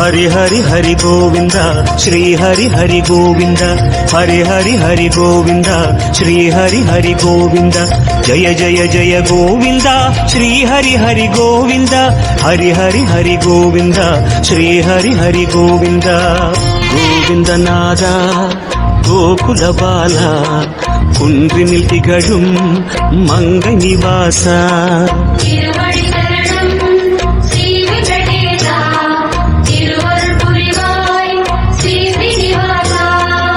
హరి హరి హరి గోవింద శ్రీ హరి హరి గోవింద హరి హరి హరి గోవింద శ్రీ హరి హరి గోవింద జయ జయ జయ గోవింద శ్రీ హరి హరి గోవింద హరి హరి హరి గోవింద శ్రీ హరి హరి గోవింద గోవింద నాద గోకుల బాల குன்றினில் திகழும் மங்க நிவாசா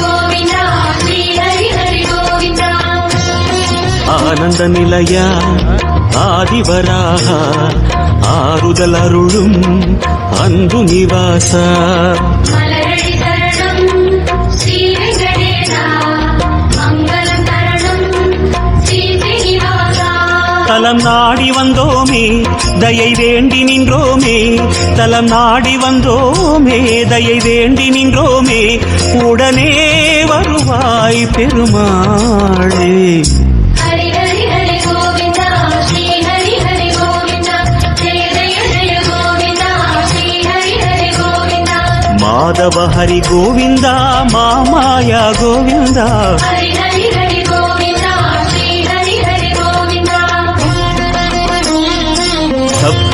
கோவிந்தா ஸ்ரீ ஹரி ஹரி கோவிந்தா ஆனந்த நிலையா ஆதிவராக ஆறுதல் அருளும் அன்பு நிவாசா தலம் நாடி வந்தோமே தயை வேண்டி நின்றோமே தலம் நாடி வந்தோமே தயை வேண்டி நின்றோமே உடனே வருவாய் பெருமாளே. ஹரி ஹரி கோவிந்தா ஸ்ரீ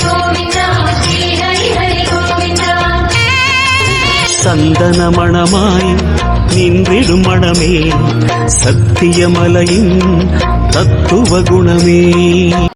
கோவிந்தா ஸ்ரீ ஹரி ஹரி கோவிந்தா சந்தன மணமாய் நின்றிடும் மணமே சத்தியமலையின் தத்துவ குணமே